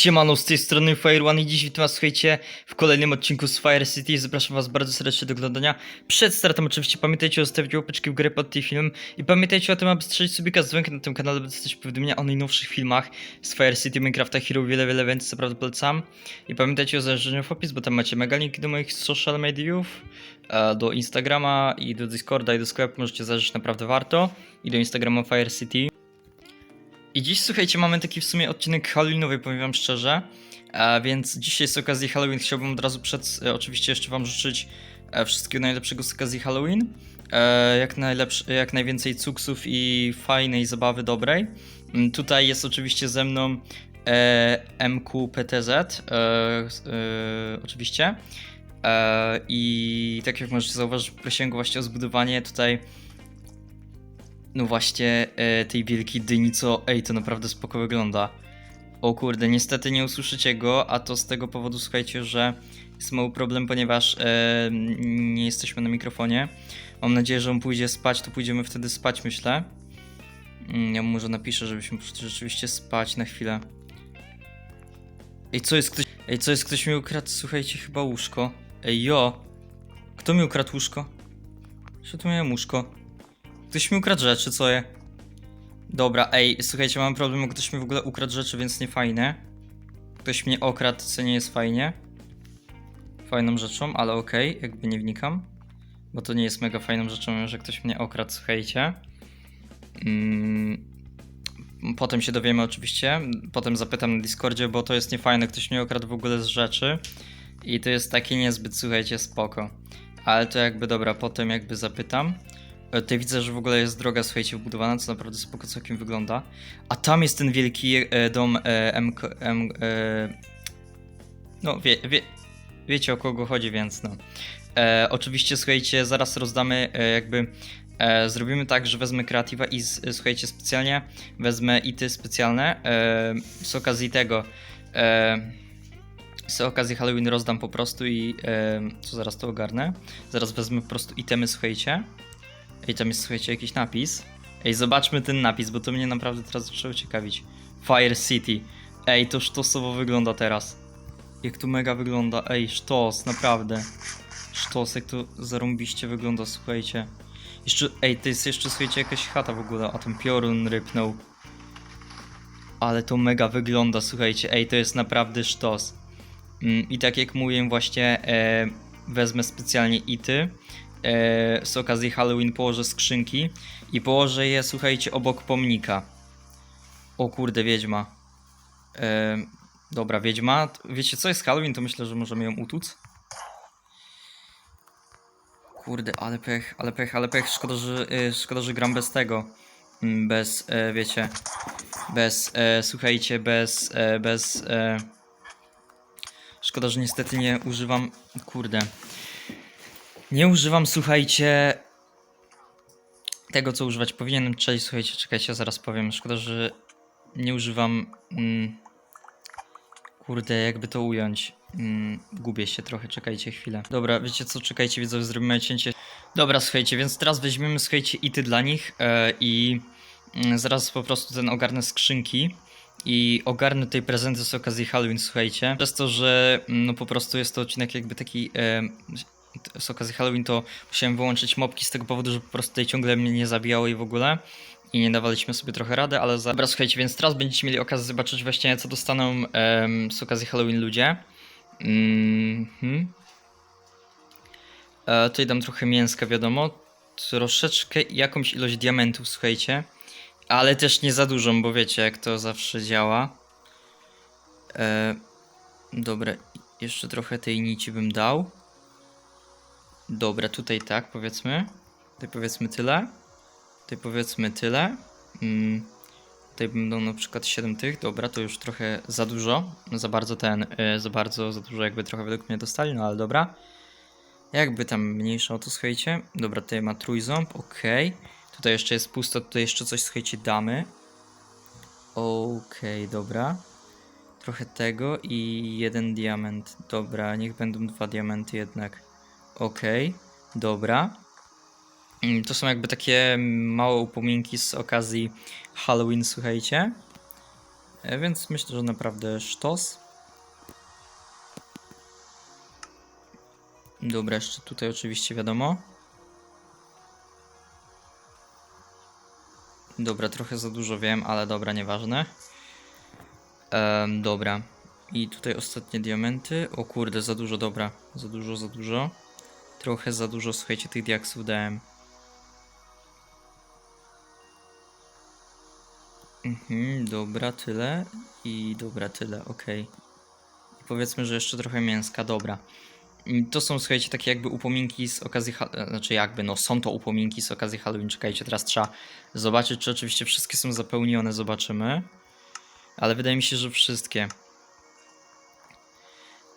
Siemano, z tej strony Fire One i dziś witam was, słuchajcie, w kolejnym odcinku z Fire City. Zapraszam was bardzo serdecznie do oglądania. Przed startem oczywiście pamiętajcie o zostawić łapeczki w górę pod tym filmem i pamiętajcie o tym, aby strzelić sobie dzwonkę na tym kanale, by dostać powiadomienia o najnowszych filmach z Fire City, Minecrafta, Hero, wiele, wiele więcej, naprawdę polecam. I pamiętajcie o zajrzeniu w opis, bo tam macie mega linki do moich social mediów, e, do Instagrama i do Discorda i do sklepu, możecie zajrzeć, naprawdę warto. I do Instagrama Fire City. I dziś, słuchajcie, mamy taki w sumie odcinek Halloweenowy, powiem wam szczerze. A więc dzisiaj z okazji Halloween chciałbym od razu przed, e, oczywiście jeszcze wam życzyć e, wszystkiego najlepszego z okazji Halloween. E, jak, najlepszy, jak najwięcej cuksów i fajnej zabawy dobrej. Mm, Tutaj jest oczywiście ze mną e, MQPTZ, e, e, oczywiście. E, I tak jak możecie zauważyć, prosiłem go właśnie o zbudowanie tutaj no właśnie e, tej wielkiej dyni, co ej, to naprawdę spoko wygląda. O kurde, niestety nie usłyszycie go, a to z tego powodu słuchajcie, że jest mały problem, ponieważ e, nie jesteśmy na mikrofonie. Mam nadzieję, że on pójdzie spać, to pójdziemy wtedy spać, myślę. Mm, Ja mu może napiszę, żebyśmy poszli rzeczywiście spać na chwilę. Ej, co jest ktoś... Ej, co jest ktoś mi ukradł, słuchajcie, chyba łóżko. Ej, jo! Kto mi ukradł łóżko? Że tu miałem łóżko? Ktoś mi ukradł rzeczy, co je? Dobra, ej, słuchajcie, mam problem, bo ktoś mi w ogóle ukradł rzeczy, więc nie fajne. Ktoś mnie okradł, co nie jest fajnie. Fajną rzeczą, ale okej, jakby nie wnikam. Bo to nie jest mega fajną rzeczą, że ktoś mnie okradł, słuchajcie. Mm, potem się dowiemy oczywiście, potem zapytam na Discordzie, bo to jest niefajne, ktoś mnie okradł w ogóle z rzeczy. I to jest takie niezbyt, słuchajcie, spoko. Ale to jakby dobra, potem jakby zapytam. E, Tutaj widzę, że w ogóle jest droga, słuchajcie, wbudowana, co naprawdę spoko całkiem wygląda. A tam jest ten wielki e, dom e, MK, M, e, no, wie, wie, wiecie o kogo chodzi, więc no. E, oczywiście, słuchajcie, zaraz rozdamy e, jakby... E, zrobimy tak, że wezmę kreatywa i z, e, słuchajcie, specjalnie wezmę ity specjalne. E, z okazji tego... E, z okazji Halloween rozdam po prostu i e, co zaraz to ogarnę. Zaraz wezmę po prostu itemy, słuchajcie. Ej, tam jest, słuchajcie, jakiś napis. Ej, zobaczmy ten napis, bo to mnie naprawdę teraz zaczęło ciekawić. Fire City. Ej, to sztosowo wygląda teraz. Jak to mega wygląda. Ej, sztos, naprawdę. Sztos, jak to zarąbiście wygląda, słuchajcie. Jeszcze, ej, to jest jeszcze, słuchajcie, jakaś chata w ogóle, a ten piorun rypnął. Ale to mega wygląda, słuchajcie. Ej, to jest naprawdę sztos. Mm, I tak jak mówiłem, właśnie e, wezmę specjalnie ity. E, z okazji Halloween położę skrzynki i położę je, słuchajcie, obok pomnika. O kurde, wiedźma. E, dobra, wiedźma. Wiecie co jest Halloween, to myślę, że możemy ją utuc. Kurde, ale pech, ale pech, ale pech. Szkoda, że, e, szkoda, że gram bez tego. Mm, Bez, e, wiecie, bez, e, słuchajcie, bez, e, bez, e, szkoda, że niestety nie używam, kurde, nie używam, słuchajcie, tego, co używać powinienem. Cześć, słuchajcie, czekajcie, zaraz powiem. Szkoda, że nie używam. Mm, kurde, jakby to ująć. Mm, gubię się trochę, czekajcie chwilę. Dobra, wiecie co, czekajcie, widzę, zrobimy cięcie. Dobra, słuchajcie, więc teraz weźmiemy, słuchajcie, ity dla nich e, i mm, zaraz po prostu ten ogarnę skrzynki. I ogarnę tej prezenty z okazji Halloween, słuchajcie. Przez to, że mm, no po prostu jest to odcinek jakby taki e, z okazji Halloween to musiałem wyłączyć mopki z tego powodu, że po prostu tutaj ciągle mnie nie zabijało i w ogóle. I nie dawaliśmy sobie trochę rady, ale za... Dobra, słuchajcie, więc teraz będziecie mieli okazję zobaczyć właśnie co dostaną em, z okazji Halloween ludzie. Mhm. E, tutaj dam trochę mięska, wiadomo. Troszeczkę jakąś ilość diamentów, słuchajcie. Ale też nie za dużą, bo wiecie jak to zawsze działa. E, dobra, jeszcze trochę tej nici bym dał. Dobra, tutaj tak, powiedzmy. Tutaj powiedzmy tyle. Tutaj powiedzmy tyle. Mm. Tutaj będą na przykład 7 tych. Dobra, to już trochę za dużo. Za bardzo ten, y, za bardzo, za dużo jakby trochę według mnie dostali, no ale dobra. Jakby tam mniejsza o to, słuchajcie. Dobra, tutaj ma trójząb, okej. Tutaj jeszcze jest pusto, tutaj jeszcze coś, słuchajcie, damy. Okej, dobra. Trochę tego i jeden diament. Dobra, niech będą dwa diamenty jednak. Okej, dobra. Mm, To są jakby takie małe upominki z okazji Halloween, słuchajcie. E, Więc myślę, że naprawdę sztos. Dobra, jeszcze tutaj oczywiście wiadomo. Dobra, trochę za dużo wiem, ale dobra, nieważne. Em, dobra. I tutaj ostatnie diamenty. O kurde, za dużo, dobra. Za dużo, za dużo. Trochę za dużo, słuchajcie, tych diaksów dałem. Mhm, dobra, tyle. I dobra, tyle. I powiedzmy, że jeszcze trochę mięska, dobra. I To są, słuchajcie, takie jakby upominki z okazji, e, znaczy jakby, no są to upominki z okazji Halloween, czekajcie, teraz trzeba zobaczyć, czy oczywiście wszystkie są zapełnione, zobaczymy. Ale wydaje mi się, że wszystkie.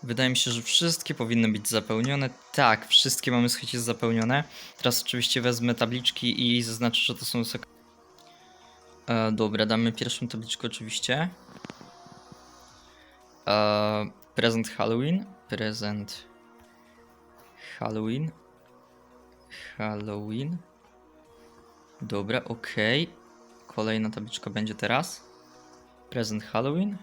Wydaje mi się, że wszystkie powinny być zapełnione. Tak, wszystkie mamy, słuchajcie, zapełnione. Teraz oczywiście wezmę tabliczki i zaznaczę, że to są... sek- E, dobra, damy pierwszą tabliczkę oczywiście. E, prezent Halloween. Prezent Halloween. Halloween. Dobra, okej. Kolejna tabliczka będzie teraz. Prezent Halloween.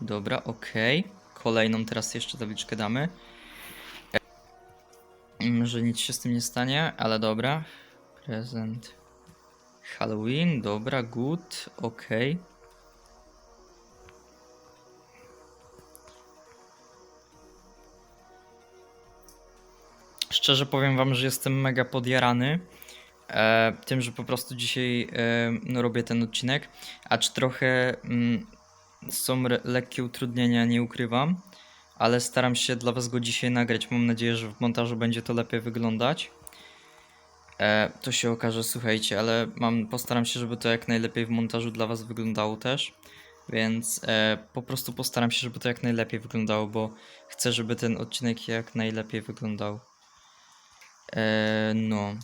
Dobra, okej. Kolejną teraz jeszcze tabliczkę damy. E, Że nic się z tym nie stanie, ale dobra. Prezent Halloween, dobra, good, okej. Szczerze powiem wam, że jestem mega podjarany e, tym, że po prostu dzisiaj e, no, robię ten odcinek, acz trochę mm, są lekkie utrudnienia, nie ukrywam, ale staram się dla was go dzisiaj nagrać. Mam nadzieję, że w montażu będzie to lepiej wyglądać. E, to się okaże, słuchajcie, ale mam, postaram się, żeby to jak najlepiej w montażu dla was wyglądało też. Więc e, po prostu postaram się, żeby to jak najlepiej wyglądało, bo chcę, żeby ten odcinek jak najlepiej wyglądał. E, no.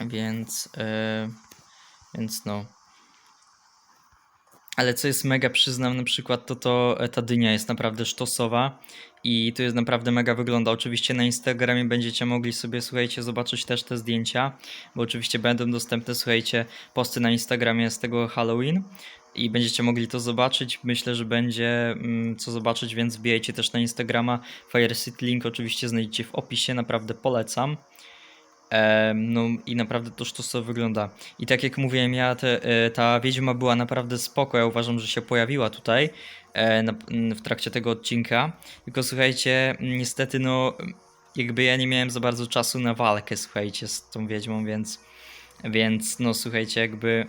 Więc, e, więc no. Ale co jest mega, przyznam na przykład, to to e, ta dynia jest naprawdę sztosowa i to jest naprawdę mega wygląda. Oczywiście na Instagramie będziecie mogli sobie, słuchajcie, zobaczyć też te zdjęcia, bo oczywiście będą dostępne, słuchajcie, posty na Instagramie z tego Halloween i będziecie mogli to zobaczyć. Myślę, że będzie mm, co zobaczyć, więc wbijajcie też na Instagrama. Fire City link oczywiście znajdziecie w opisie, naprawdę polecam. No i naprawdę to sztosowo wygląda. I tak jak mówiłem, ja te, e, ta wiedźma była naprawdę spoko. Ja uważam, że się pojawiła tutaj e, w trakcie tego odcinka. Tylko słuchajcie, niestety, no jakby ja nie miałem za bardzo czasu na walkę, słuchajcie, z tą wiedźmą, więc, więc no słuchajcie, jakby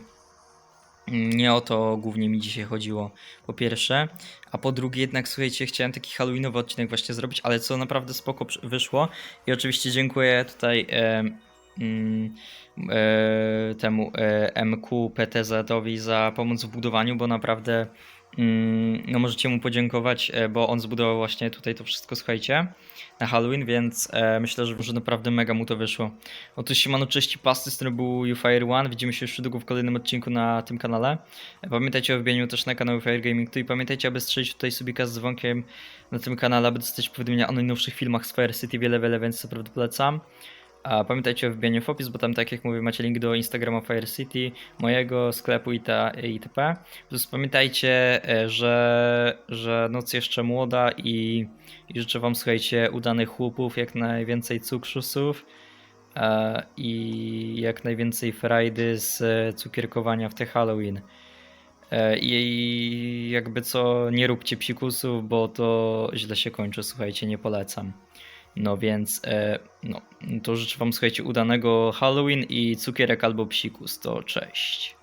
nie o to głównie mi dzisiaj chodziło, po pierwsze. A po drugie, jednak słuchajcie, chciałem taki halloweenowy odcinek właśnie zrobić, ale co naprawdę spoko wyszło. I oczywiście dziękuję tutaj e, mm, e, temu e, MQ PTZ-owi za pomoc w budowaniu, bo naprawdę no możecie mu podziękować, e, bo on zbudował właśnie tutaj to wszystko, słuchajcie, na Halloween, więc e, myślę, że, że naprawdę mega mu to wyszło. Otóż siemano, cześć pasty, z którym był UFire One. Widzimy się już niedługo w kolejnym odcinku na tym kanale. Pamiętajcie o wbijaniu też na kanał UFire Gaming tu i pamiętajcie, aby strzelić tutaj subika z dzwonkiem na tym kanale, aby dostać powiadomienia o najnowszych filmach z Fire City, wiele, wiele, więc naprawdę polecam. A pamiętajcie o wbijaniu w opis, bo tam tak jak mówię macie link do Instagrama Fire City, mojego sklepu ita- itp. Plus pamiętajcie, e, że, że noc jeszcze młoda i, i życzę wam słuchajcie udanych chłopów, jak najwięcej cukrzusów e, i jak najwięcej frajdy z e, cukierkowania w te Halloween. E, I jakby co, nie róbcie psikusów, bo to źle się kończy, słuchajcie, nie polecam. No więc, e, no, to życzę wam, słuchajcie, udanego Halloween i cukierek albo psikus, to cześć.